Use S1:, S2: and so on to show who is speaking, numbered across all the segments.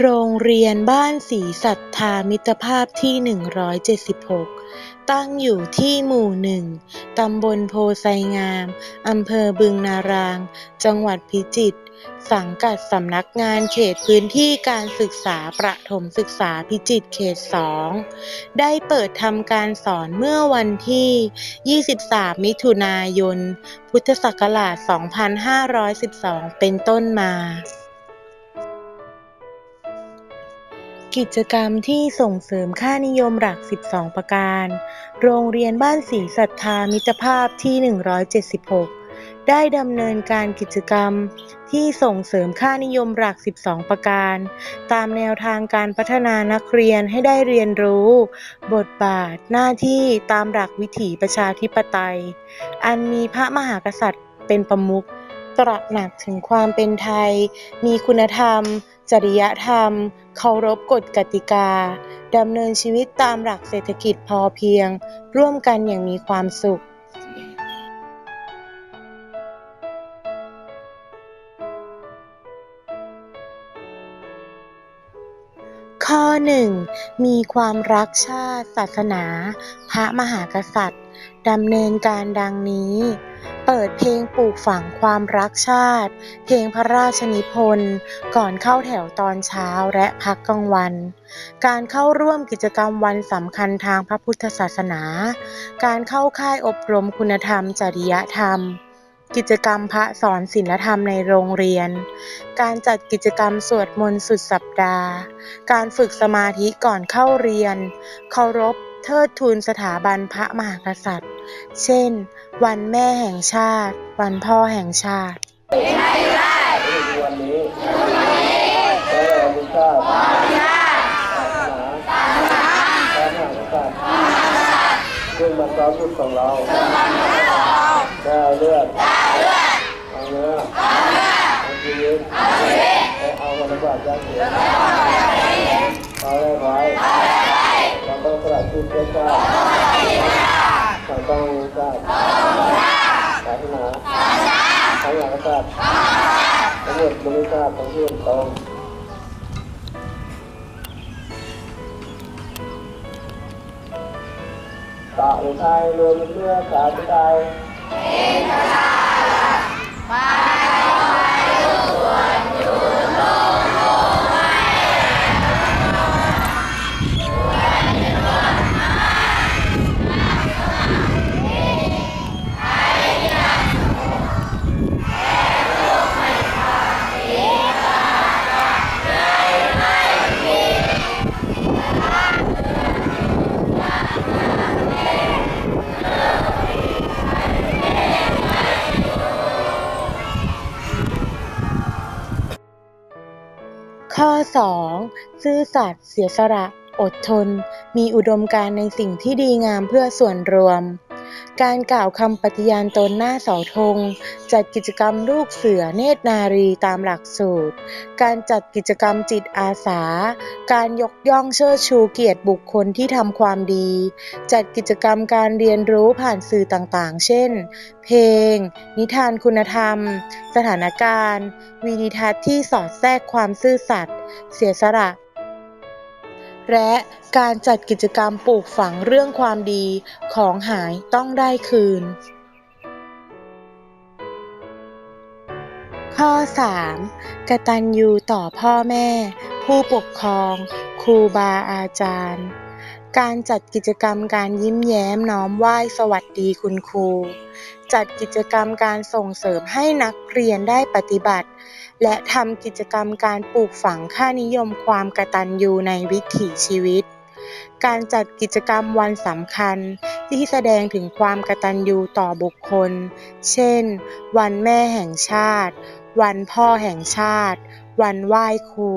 S1: โรงเรียนบ้านศรีสัทธามิตรภาพที่ 176 ตั้งอยู่ที่หมู่1ตำบลโพไซงาม อำเภอบึงนาราง จังหวัดพิจิตร สังกัดสำนักงานเขตพื้นที่การศึกษาประถมศึกษาพิจิตรเขต 2 ได้เปิดทำการสอนเมื่อวันที่ 23 มิถุนายน พุทธศักราช 2512 เป็นต้นมา กิจกรรมที่ส่งเสริมค่านิยมหลัก 12 ประการ โรงเรียนบ้านศรีสัทธามิตรภาพที่ 176 ได้ดำเนินการกิจกรรมที่ส่งเสริมค่านิยมหลัก 12 ประการ ตามแนวทางการพัฒนานักเรียนให้ได้เรียนรู้ บทบาทหน้าที่ตามหลักวิถีประชาธิปไตย อันมีพระมหากษัตริย์เป็นประมุขตระหนักถึงความเป็นไทย มีคุณธรรม จริยธรรม เคารพกฎกติกา ดำเนินชีวิตตามหลักเศรษฐกิจพอเพียง ร่วมกันอย่างมีความสุขข้อ 1. มีความรักชาติศาสนา พระมหากษัตริย์ดำเนินการดังนี้ เปิดเพลงปลูกฝังความรักชาติ เพลงพระราชนิพนธ์ ก่อนเข้าแถวตอนเช้าและพักกลางวัน การเข้าร่วมกิจกรรมวันสำคัญทางพระพุทธศาสนา การเข้าค่ายอบรมคุณธรรม จริยธรรม กิจกรรมพระสอนศีลธรรมในโรงเรียน การจัดกิจกรรมสวดมนต์สุดสัปดาห์ การฝึกสมาธิก่อนเข้าเรียน เคารพ เทิดทูนสถาบันพระมหากษัตริย์ เช่น วันแม่แห่งชาติ วันพ่อแห่งชาติ
S2: วันนี้เออมีชาติศาสนาพระมหากษัตริย์ซึ่งมันซ้อมชุดของเราได้เลือดเอาเนื้อเอาชีวิตเอาคนบาทยากเย็นเอาได้ไว้ เราต้องสละชีวิตเพื่อชาติเราต้องรู้ชาติศาสนาพระมหากษัตริย์ทั้งหมดบริษัทของที่ตรงตะอุทัยรวมเพื่อสาธุไทย
S1: ข้อ ซื่อสัตย์เสียสละ อดทน มีอุดมการณ์ในสิ่งที่ดีงามเพื่อส่วนรวม การกล่าวคำปฏิญาณตนหน้าเสาธง จัดกิจกรรมลูกเสือเนตรนารีตามหลักสูตร การจัดกิจกรรมจิตอาสา การยกย่องเชิดชูเกียรติบุคคลที่ทำความดี จัดกิจกรรมการเรียนรู้ผ่านสื่อต่างๆ เช่น เพลง นิทานคุณธรรม สถานการณ์วิดีทัศน์ที่สอดแทรกความซื่อสัตย์เสียสละ และการจัดกิจกรรมปลูกฝังเรื่องความดีของหายต้องได้คืน ข้อ 3. กตัญญูต่อพ่อแม่ ผู้ปกครอง ครูบาอาจารย์ การจัดกิจกรรมการยิ้มแย้มน้อมไหว้สวัสดีคุณครู จัดกิจกรรมการส่งเสริมให้นักเรียนได้ปฏิบัติ และทำกิจกรรมการปลูกฝังค่านิยมความกตัญญูในวิถีชีวิต การจัดกิจกรรมวันสำคัญที่แสดงถึงความกตัญญูต่อบุคคล เช่น วันแม่แห่งชาติ วันพ่อแห่งชาติ วันไหว้ครู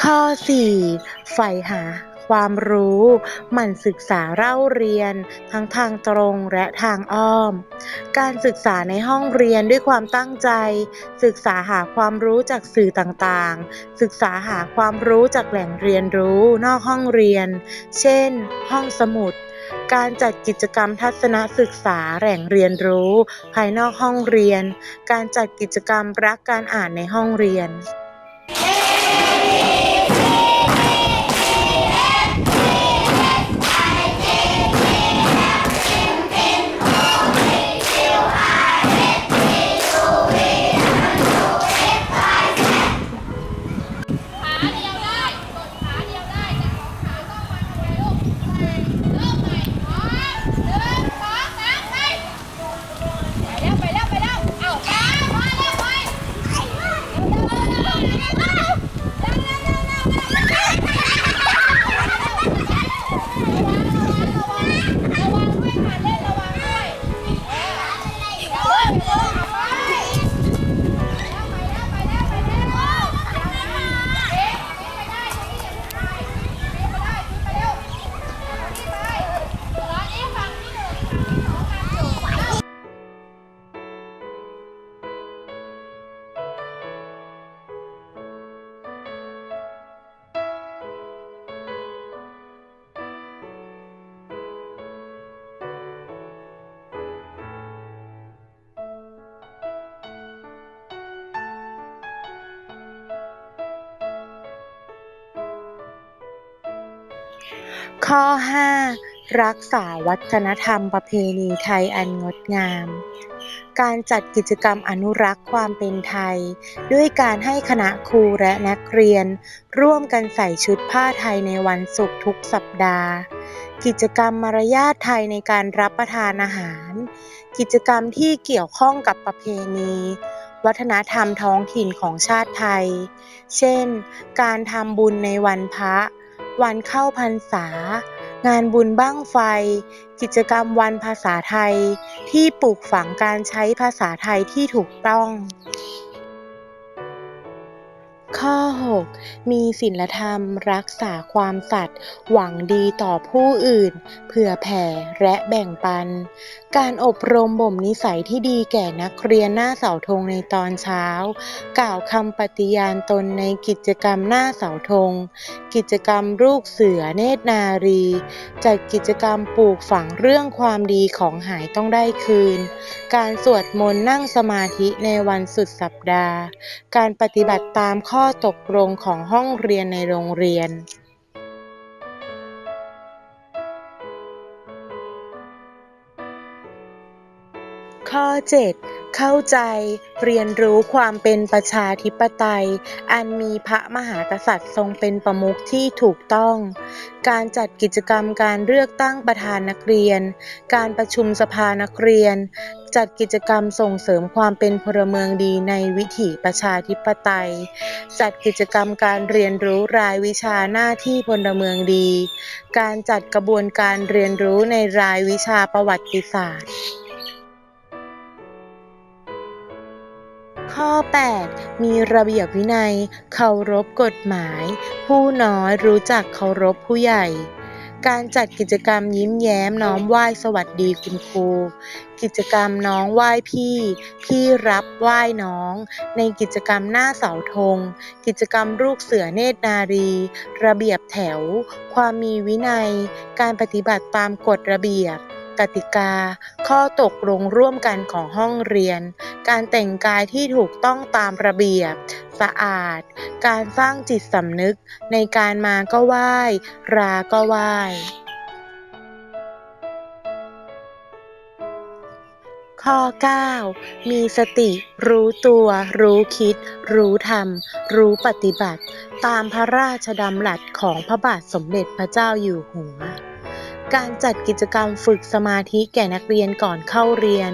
S1: ข้อ 4. ใฝ่หา ความรู้ หมั่นศึกษาเล่าเรียน ทั้งทางตรงและทางอ้อม การศึกษาในห้องเรียนด้วยความตั้งใจ ศึกษาหาความรู้จากสื่อต่างๆ ศึกษาหาความรู้จากแหล่งเรียนรู้นอกห้องเรียน เช่น ห้องสมุดการจัดกิจกรรมทัศนศึกษาแหล่งเรียนรู้ ภายนอกห้องเรียน การจัดกิจกรรมรักการอ่านในห้องเรียน
S3: ข้อ
S1: 5 รักษาวัฒนธรรมประเพณีไทยอันงดงาม การจัดกิจกรรมอนุรักษ์ความเป็นไทย ด้วยการให้คณะครูและนักเรียน ร่วมกันใส่ชุดผ้าไทยในวันศุกร์ทุกสัปดาห์ กิจกรรมมารยาทไทยในการรับประทานอาหาร กิจกรรมที่เกี่ยวข้องกับประเพณีวัฒนธรรมท้องถิ่นของชาติไทย เช่น การทำบุญในวันพระ วันเข้าพรรษา งานบุญบั้งไฟ กิจกรรมวันภาษาไทย ที่ปลูกฝังการใช้ภาษาไทยที่ถูกต้อง ข้อ 6 มีศีลธรรม รักษาความสัตย์หวังดีต่อผู้อื่น เผื่อแผ่และแบ่งปัน การอบรมบ่มนิสัยที่ดีแก่นักเรียนหน้าเสาธงในตอนเช้า กล่าวคำปฏิญาณตนในกิจกรรมหน้าเสาธง กิจกรรมลูกเสือเนตรนารี จัดกิจกรรมปลูกฝังเรื่องความดีของหายต้องได้คืน การสวดมนต์นั่งสมาธิในวันสุดสัปดาห์ การปฏิบัติตามข้อข้อตกลงของห้องเรียนในโรงเรียนข้อ 7 เข้าใจเรียนรู้ความเป็นประชาธิปไตย อันมีพระมหากษัตริย์ทรงเป็นประมุขที่ถูกต้อง การจัดกิจกรรมการเลือกตั้งประธานนักเรียน การประชุมสภานักเรียน จัดกิจกรรมส่งเสริมความเป็นพลเมืองดีในวิถีประชาธิปไตย จัดกิจกรรมการเรียนรู้รายวิชาหน้าที่พลเมืองดี การจัดกระบวนการเรียนรู้ในรายวิชาประวัติศาสตร์ ข้อ 8 มีระเบียบวินัย เคารพกฎหมาย ผู้น้อยรู้จักเคารพผู้ใหญ่ การจัดกิจกรรมยิ้มแย้มน้อมไหว้สวัสดีคุณครู กิจกรรมน้องไหว้พี่ พี่รับไหว้น้อง ในกิจกรรมหน้าเสาธง กิจกรรมลูกเสือเนตรนารี ระเบียบแถว ความมีวินัย การปฏิบัติตามกฎระเบียบ กติกา ข้อตกลงร่วมกันของห้องเรียน การแต่งกายที่ถูกต้องตามระเบียบ สะอาด การสร้างจิตสำนึก ในการมาก็ไหว้ ราก็ไหว้ข้อ 9 มีสติ รู้ตัว รู้คิด รู้ธรรม รู้ปฏิบัติ ตามพระราชดำรัสของพระบาทสมเด็จพระเจ้าอยู่หัว การจัดกิจกรรมฝึกสมาธิแก่นักเรียนก่อนเข้าเรียน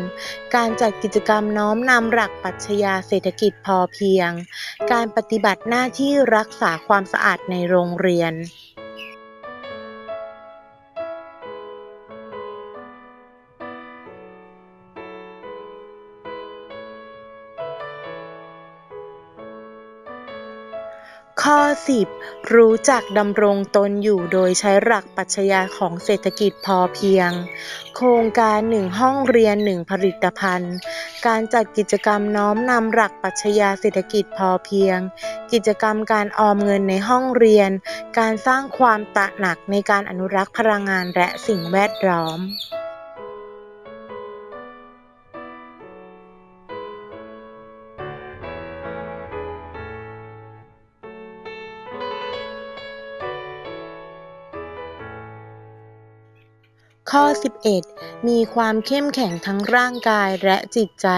S1: การจัดกิจกรรมน้อมนำหลักปรัชญาเศรษฐกิจพอเพียง การปฏิบัติหน้าที่รักษาความสะอาดในโรงเรียน 10 รู้จักดำรงตนอยู่โดยใช้หลักปรัชญาของเศรษฐกิจพอเพียง โครงการหนึ่งห้องเรียนหนึ่งผลิตภัณฑ์ การจัดกิจกรรมน้อมนำหลักปรัชญาเศรษฐกิจพอเพียง กิจกรรมการออมเงินในห้องเรียน การสร้างความตระหนักในการอนุรักษ์พลังงานและสิ่งแวดล้อม ข้อ 11 มีความเข้มแข็งทั้งร่างกายและจิตใจ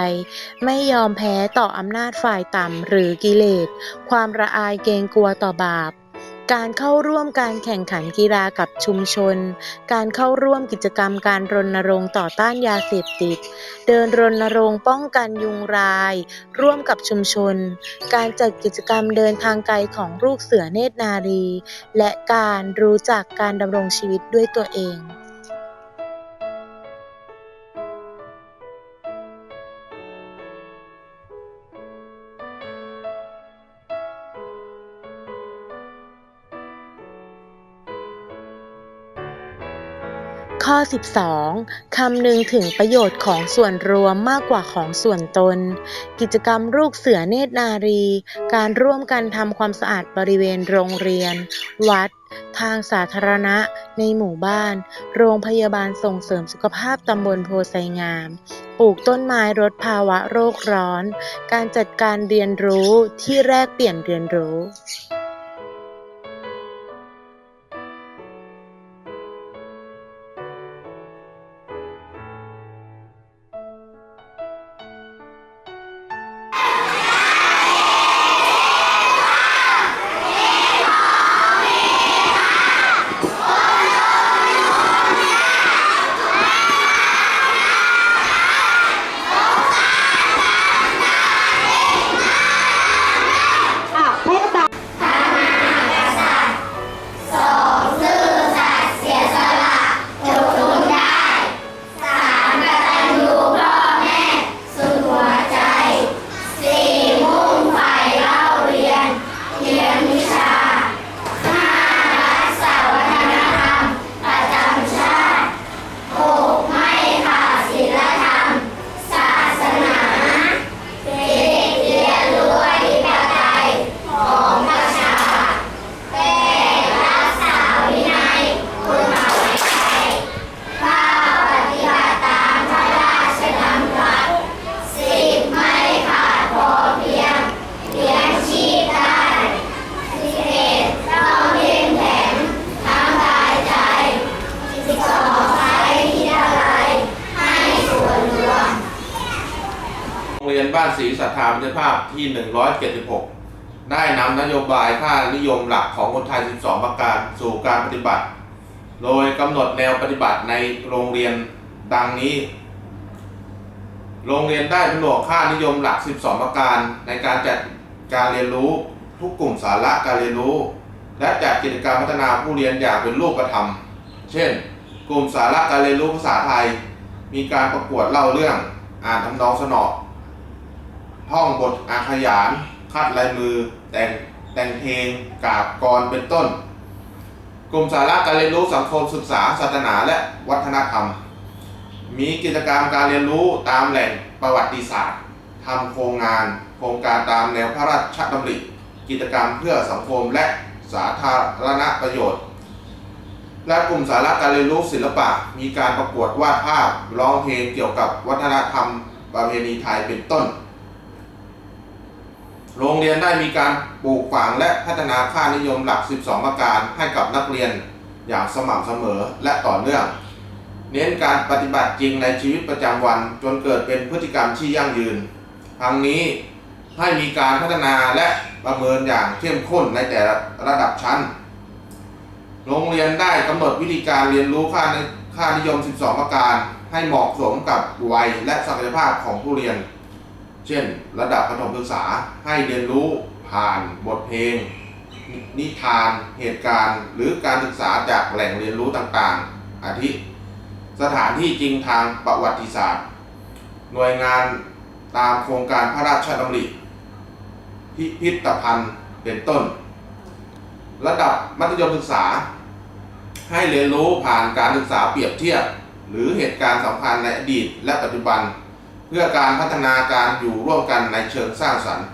S1: ไม่ยอมแพ้ต่ออำนาจฝ่ายต่ำหรือกิเลส ความระอายเกรงกลัวต่อบาปการเข้าร่วมการแข่งขันกีฬากับชุมชน การเข้าร่วมกิจกรรมการรณรงค์ต่อต้านยาเสพติด เดินรณรงค์ป้องกันยุงราย ร่วมกับชุมชน การจัดกิจกรรมเดินทางไกลของลูกเสือเนตรนารี และการรู้จักการดำรงชีวิตด้วยตัวเอง ข้อ 12 คำนึงถึงประโยชน์ของส่วนรวมมากกว่าของส่วนตน กิจกรรมลูกเสือเนตรนารี การร่วมกันทำความสะอาดบริเวณโรงเรียน วัด ทางสาธารณะ ในหมู่บ้าน โรงพยาบาลส่งเสริมสุขภาพตำบลโพไซงาม ปลูกต้นไม้ลดภาวะโรคร้อน การจัดการเรียนรู้ที่แรกเปลี่ยนเรียนรู้
S4: ศรีสัทธามิตรภาพที่ 176 ได้นำนโยบายค่านิยมหลักของคนไทย 12 ประการสู่การปฏิบัติ โดยกำหนดแนวปฏิบัติในโรงเรียนดังนี้ โรงเรียนได้ผนวกค่านิยมหลัก 12 ประการ ในการจัดการเรียนรู้ทุกกลุ่มสาระการเรียนรู้ และจัดกิจกรรมพัฒนาผู้เรียนอย่างเป็นรูปธรรม เช่น กลุ่มสาระการเรียนรู้ภาษาไทย มีการประกวดเล่าเรื่อง อ่านทำนองสนอ ท่องบทอาขยานคัดลายมือ แต่งแต่งเพลงกาบกรเป็นต้น กลุ่มสาระการเรียนรู้สังคมศึกษาศาสนาและวัฒนธรรม มีกิจกรรมการเรียนรู้ตามแหล่งประวัติศาสตร์ทำโครงงาน โครงการตามแนวพระราชดำริ กิจกรรมเพื่อสังคมและสาธารณประโยชน์ และกลุ่มสาระการเรียนรู้ศิลปะ มีการประกวดวาดภาพร้องเพลงเกี่ยวกับวัฒนธรรมประเพณีไทยเป็นต้น โรงเรียนได้มีการปลูกฝังและพัฒนาค่านิยมหลัก 12 ประการให้กับนักเรียนอย่างสม่ำเสมอและต่อเนื่อง เน้นการปฏิบัติจริงในชีวิตประจำวันจนเกิดเป็นพฤติกรรมที่ยั่งยืนทั้งนี้ให้มีการพัฒนาและประเมินอย่างเข้มข้นในแต่ระดับชั้น โรงเรียนได้กำหนดวิธีการเรียนรู้ค่าค่านิยม 12 ประการ ให้เหมาะสมกับวัยและศักยภาพของผู้เรียน เช่น ระดับประถมศึกษาให้เรียนรู้ผ่านบทเพลงนินิทานเหตุการณ์ หรือการศึกษาจากแหล่งเรียนรู้ต่างๆ อาทิ สถานที่จริงทางประวัติศาสตร์ หน่วยงานตามโครงการพระราชดำริ พิพิธภัณฑ์เป็นต้น ระดับมัธยมศึกษา ให้เรียนรู้ผ่านการศึกษาเปรียบเทียบ หรือเหตุการณ์สำคัญในอดีตและปัจจุบัน เพื่อการพัฒนาการอยู่ร่วมกันในเชิงสร้างสรรค์